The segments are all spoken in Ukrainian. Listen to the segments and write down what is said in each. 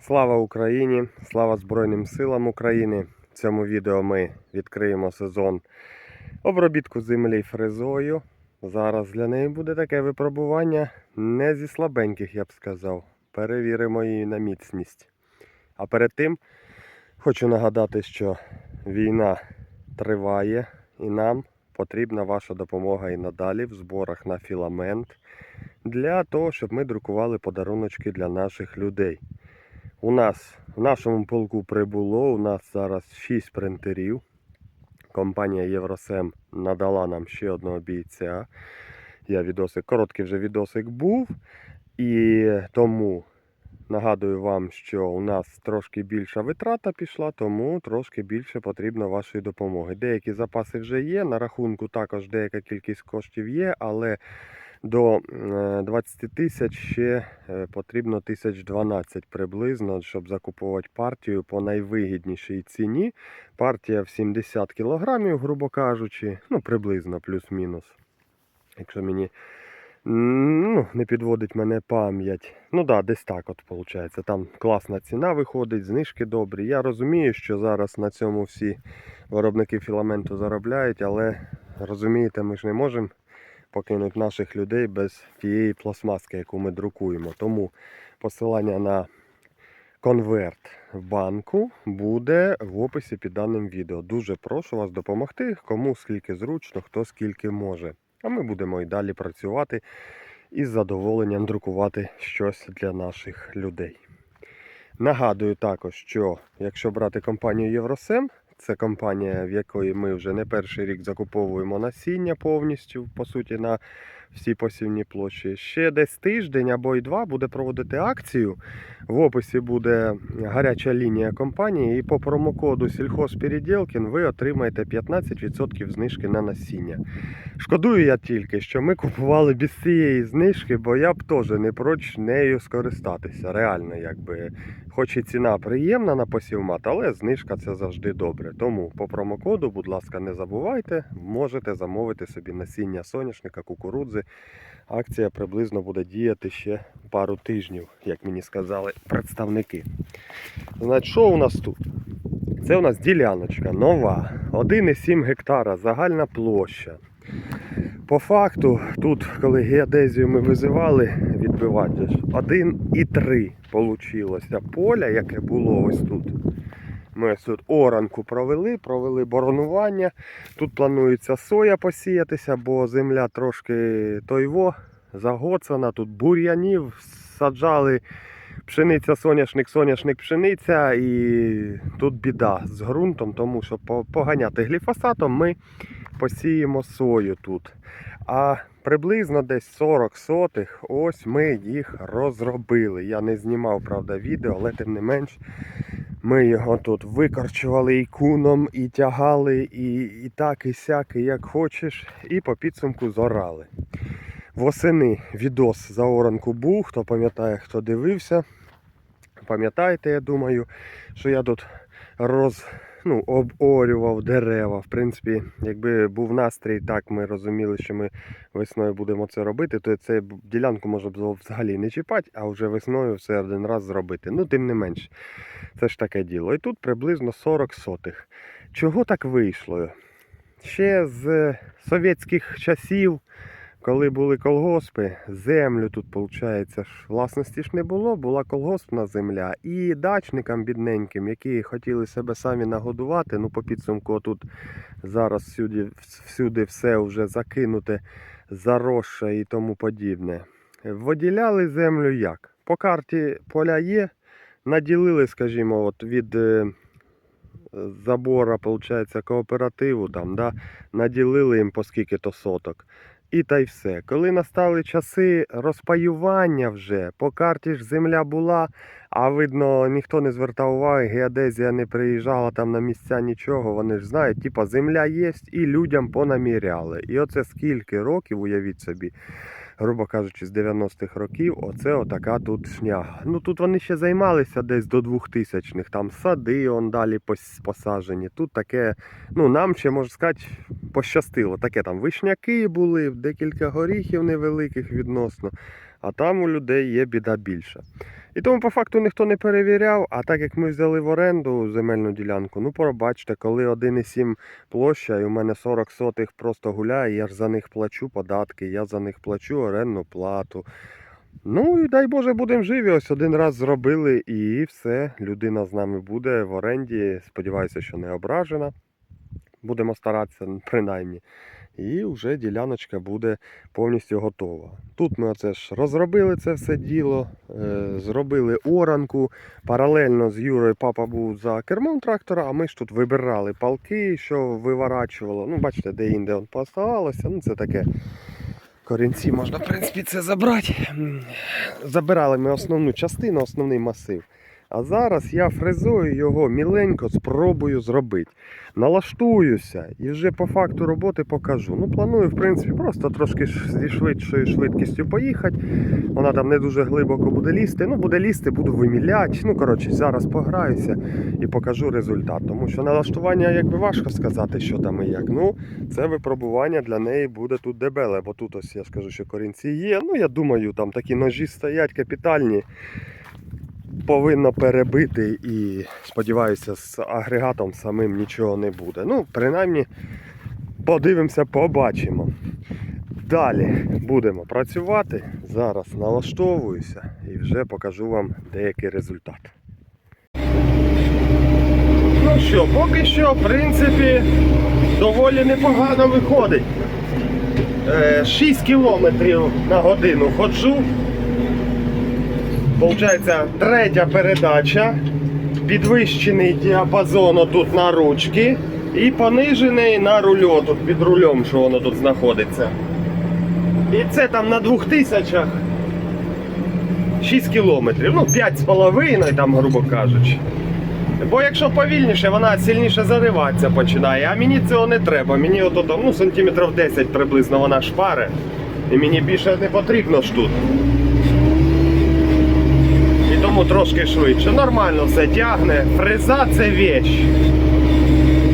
Слава Україні! Слава Збройним силам України! В цьому відео ми відкриємо сезон обробітку землі фрезою. Зараз для неї буде таке випробування не зі слабеньких, я б сказав. Перевіримо її на міцність. А перед тим хочу нагадати, що війна триває і нам потрібна ваша допомога і надалі в зборах на філамент для того, щоб ми друкували подаруночки для наших людей. У нас в нашому полку прибуло. У нас зараз 6 принтерів. Компанія Євросем надала нам ще одного бійця. Я відосик, короткий вже відосик був. І тому нагадую вам, що у нас трошки більша витрата пішла, тому трошки більше потрібно вашої допомоги. Деякі запаси вже є. На рахунку також деяка кількість коштів є, але до е, 20 тисяч ще е, потрібно тисяч 12 приблизно, щоб закуповувати партію по найвигіднішій ціні. Партія в 70 кілограмів, грубо кажучи, ну приблизно плюс-мінус. Якщо мені ну, не підводить мене пам'ять. Ну да, десь так от виходить. Там класна ціна виходить, знижки добрі. Я розумію, що зараз на цьому всі виробники філаменту заробляють, але розумієте, ми ж не можемо покинути наших людей без тієї пластмаски, яку ми друкуємо. Тому посилання на конверт в банку буде в описі під даним відео. Дуже прошу вас допомогти, кому скільки зручно, хто скільки може. А ми будемо і далі працювати і з задоволенням друкувати щось для наших людей. Нагадую також, що якщо брати компанію Євросем, це компанія, в якої ми вже не перший рік закуповуємо насіння повністю, по суті, на всі посівні площі. Ще десь тиждень або й два буде проводити акцію. В описі буде гаряча лінія компанії, і по промокоду сільхозпереділкін ви отримаєте 15% знижки на насіння. Шкодую я тільки, що ми купували без цієї знижки, бо я б теж не проч нею скористатися. Реально, якби. Хоч і ціна приємна на посівмат, але знижка це завжди добре. Тому по промокоду, будь ласка, не забувайте, можете замовити собі насіння соняшника, кукурудзи. Акція приблизно буде діяти ще пару тижнів, як мені сказали представники. Значить, що у нас тут? Це у нас діляночка нова, 1,7 гектара, загальна площа. По факту, тут, коли геодезію ми визивали відбивати, 1,3 получилося поля, яке було ось тут. Ми ось тут оранку провели, провели боронування. Тут планується соя посіятися, бо земля трошки тойво, загоцана, тут бур'янів, саджали пшениця, соняшник, соняшник, пшениця. І тут біда з ґрунтом, тому що поганяти гліфосатом ми посіємо сою тут. А приблизно десь 40 сотих, ось ми їх розробили. Я не знімав, правда, відео, але тим не менш. Ми його тут викорчували і куном, і тягали, і, і так, і сяк, і як хочеш, і по підсумку зорали. Восени відос за оранку був, хто пам'ятає, хто дивився. Пам'ятаєте, я думаю, що я тут роз, ну, оборював дерева. В принципі, якби був настрій, так ми розуміли, що ми весною будемо це робити, то цю ділянку можна було взагалі не чіпати, а вже весною все один раз зробити. Ну, тим не менш, це ж таке діло. І тут приблизно 40 сотих. Чого так вийшло? Ще з совєтських часів, коли були колгоспи, землю тут, виходить, власності ж не було, була колгоспна земля. І дачникам бідненьким, які хотіли себе самі нагодувати, ну по підсумку тут зараз всюди, всюди все вже закинуте, заросше і тому подібне. Виділяли землю як? По карті поля є, наділили, скажімо, от від е, забора, виходить, кооперативу, там, да, наділили їм по скільки то соток. І та й все. Коли настали часи розпаювання вже, по карті ж земля була, а видно, ніхто не звертав уваги, геодезія не приїжджала там на місця нічого. Вони ж знають, типа земля є і людям понаміряли. І оце скільки років, уявіть собі, грубо кажучи, з 90-х років, оце отака тут шняга. Ну тут вони ще займалися десь до 2000-х, там сади он далі пос- посаджені. Тут таке, ну нам ще можна сказати, пощастило. Таке там вишняки були, декілька горіхів невеликих відносно. А там у людей є біда більша. І тому по факту ніхто не перевіряв, а так як ми взяли в оренду земельну ділянку, ну пробачте, коли 1,7 площа і у мене 40 сотих просто гуляє, я ж за них плачу податки, я за них плачу орендну плату. Ну і дай Боже, будемо живі. Ось один раз зробили і все. Людина з нами буде в оренді. Сподіваюся, що не ображена. Будемо старатися, принаймні. І вже діляночка буде повністю готова. Тут ми оце ж розробили це все діло, е, зробили оранку. Паралельно з Юрою папа був за кермом трактора, а ми ж тут вибирали палки, що виворачувало. Ну, бачите, де інде поставалося. Ну, це таке. Корінці можна, в принципі, це забрати. Забирали ми основну частину, основний масив. А зараз я фрезою його міленько спробую зробити. Налаштуюся і вже по факту роботи покажу. Ну, планую, в принципі, просто трошки зі швидшою швидкістю поїхати. Вона там не дуже глибоко буде лізти. Ну, буде лізти, буду виміляти. Ну, коротше, зараз пограюся і покажу результат. Тому що налаштування, якби важко сказати, що там і як. Ну, це випробування для неї буде тут дебеле, бо тут ось я скажу, що корінці є. Ну, я думаю, там такі ножі стоять капітальні. Повинно перебити і сподіваюся, з агрегатом самим нічого не буде. Ну, принаймні, подивимося, побачимо. Далі будемо працювати. Зараз налаштовуюся і вже покажу вам деякий результат. Ну що, поки що, в принципі, доволі непогано виходить. Е, 6 кілометрів на годину ходжу. Получається, третя передача, підвищений діапазон тут на ручки і понижений на рульо, тут під рулем, що воно тут знаходиться. І це там на двох тисячах 6 кілометрів, ну 5,5 там, грубо кажучи. Бо якщо повільніше, вона сильніше зариватися починає, а мені цього не треба. Мені ото там, ну, сантиметрів 10 приблизно вона шпаре. І мені більше не потрібно ж тут. Тому трошки швидше. Нормально все тягне. Фреза це вещь.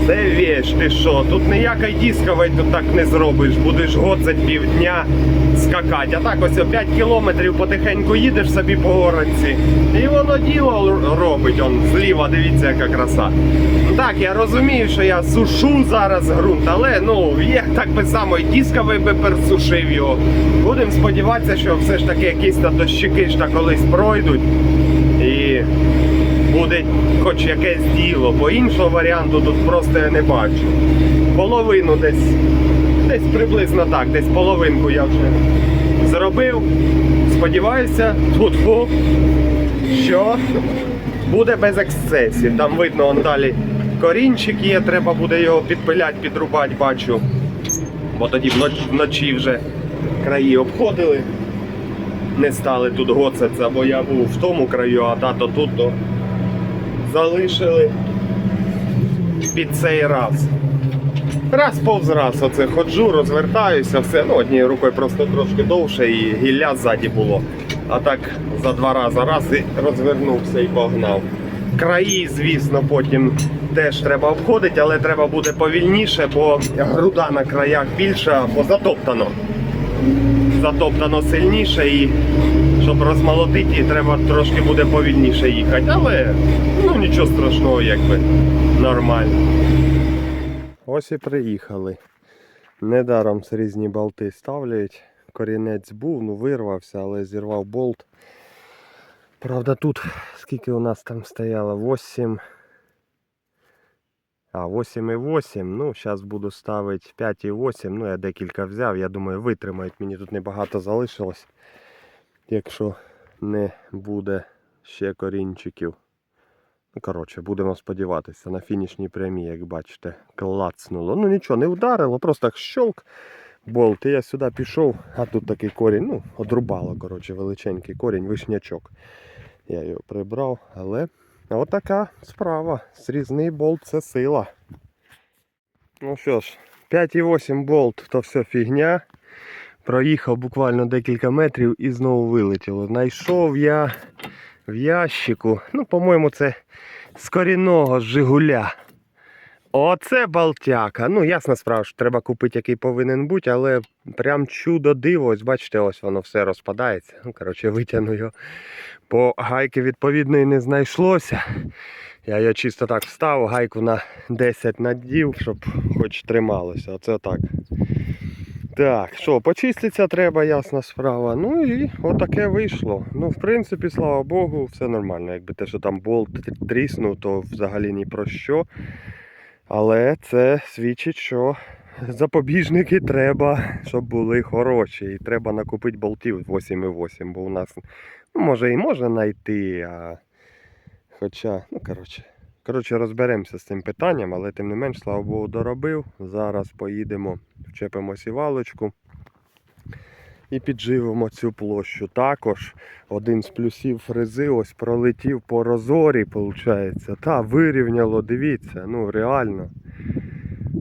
Це вещь, ти що? Тут ніякої дискової тут так не зробиш. Будеш гоцать півдня скакати. А так ось о 5 кілометрів потихеньку їдеш собі по городці. І воно діло робить. Он зліва, дивіться, яка краса. Так, я розумію, що я сушу зараз ґрунт, але ну є так би само і дисковий би пересушив його. Будемо сподіватися, що все ж таки якісь та дощики ж та колись пройдуть. Буде хоч якесь діло, бо іншого варіанту тут просто я не бачу. Половину десь, десь приблизно так, десь половинку я вже зробив. Сподіваюся, тут що буде без ексцесів. Там видно он далі корінчик є, треба буде його підпиляти, підрубати, бачу. Бо тоді вночі вже краї обходили не стали тут гоцатися, бо я був в тому краю, а тато тут то залишили під цей раз. Раз повз раз оце ходжу, розвертаюся, все. Ну, однією рукою просто трошки довше і гілля ззаді було. А так за два рази раз і розвернувся і погнав. Краї, звісно, потім теж треба обходити, але треба буде повільніше, бо груда на краях більша, бо затоптано затоптано сильніше і щоб розмолотити, треба трошки буде повільніше їхати. Але ну нічого страшного, якби нормально. Ось і приїхали. Недаром різні болти ставлять. Корінець був, ну вирвався, але зірвав болт. Правда, тут скільки у нас там стояло? 8. А, 8,8. Ну, зараз буду ставити 5,8. Ну, я декілька взяв. Я думаю, витримають. Мені тут небагато залишилось. Якщо не буде ще корінчиків. Ну, коротше, будемо сподіватися. На фінішній прямій, як бачите, клацнуло. Ну нічого, не вдарило, просто так щолк. Болт. І я сюди пішов, а тут такий корінь, ну, одрубало, коротше, величенький корінь, вишнячок. Я його прибрав, але отака справа. Срізний болт це сила. Ну що ж, 5,8 болт то все фігня. Проїхав буквально декілька метрів і знову вилетіло. Знайшов я в ящику. Ну, по-моєму, це з корінного Жигуля. Оце Балтяка. Ну, ясна справа, що треба купити, який повинен бути, але прям чудо диво. Ось бачите, ось воно все розпадається. Ну, коротше, витягну його. Бо гайки відповідної не знайшлося. Я її чисто так встав, гайку на 10 надів, щоб хоч трималося. Оце так. Так, що, почиститься треба, ясна справа. Ну і отаке вийшло. Ну, в принципі, слава Богу, все нормально. Якби те, що там болт тріснув, то взагалі ні про що. Але це свідчить, що запобіжники треба, щоб були хороші. І треба накупити болтів 8,8, бо у нас, ну, може, і може знайти, а хоча, ну, коротше. Коротше, розберемося з цим питанням, але тим не менш, слава Богу, доробив. Зараз поїдемо, вчепимо сівалочку і підживимо цю площу. Також один з плюсів фрези ось пролетів по розорі, виходить. Та вирівняло, дивіться, ну реально.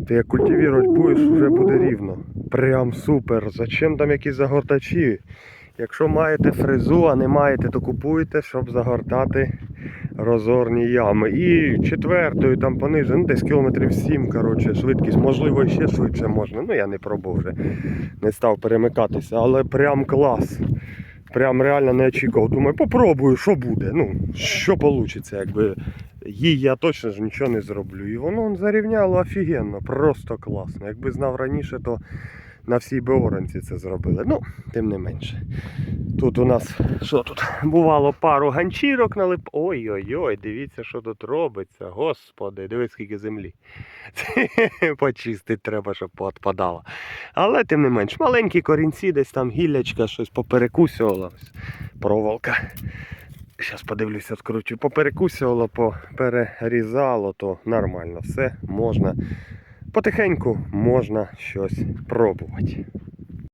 Ти як культивірувати будеш, вже буде рівно. Прям супер. Зачем там якісь загортачі? Якщо маєте фрезу, а не маєте, то купуйте, щоб загортати розорні ями. І четвертою там пониже, ну десь кілометрів 7, коротше, швидкість, можливо, ще швидше можна. Ну я не пробував вже, не став перемикатися, але прям клас. Прям реально не очікував. Думаю, попробую, що буде. Ну, що вийде, якби їй я точно ж нічого не зроблю. І воно зарівняло офігенно, просто класно. Якби знав раніше, то на всій Беоранці це зробили. Ну, тим не менше. Тут у нас що тут? Бувало пару ганчірок налип. Ой-ой-ой, дивіться, що тут робиться. Господи, дивись, скільки землі. Почистити треба, щоб поотпадало. Але тим не менш, маленькі корінці, десь там гіллячка, щось поперекусювало. Ось Проволока. Зараз подивлюся, скручу. Поперекусювало, поперерізало, то нормально. Все можна. Потихеньку можна щось пробувати.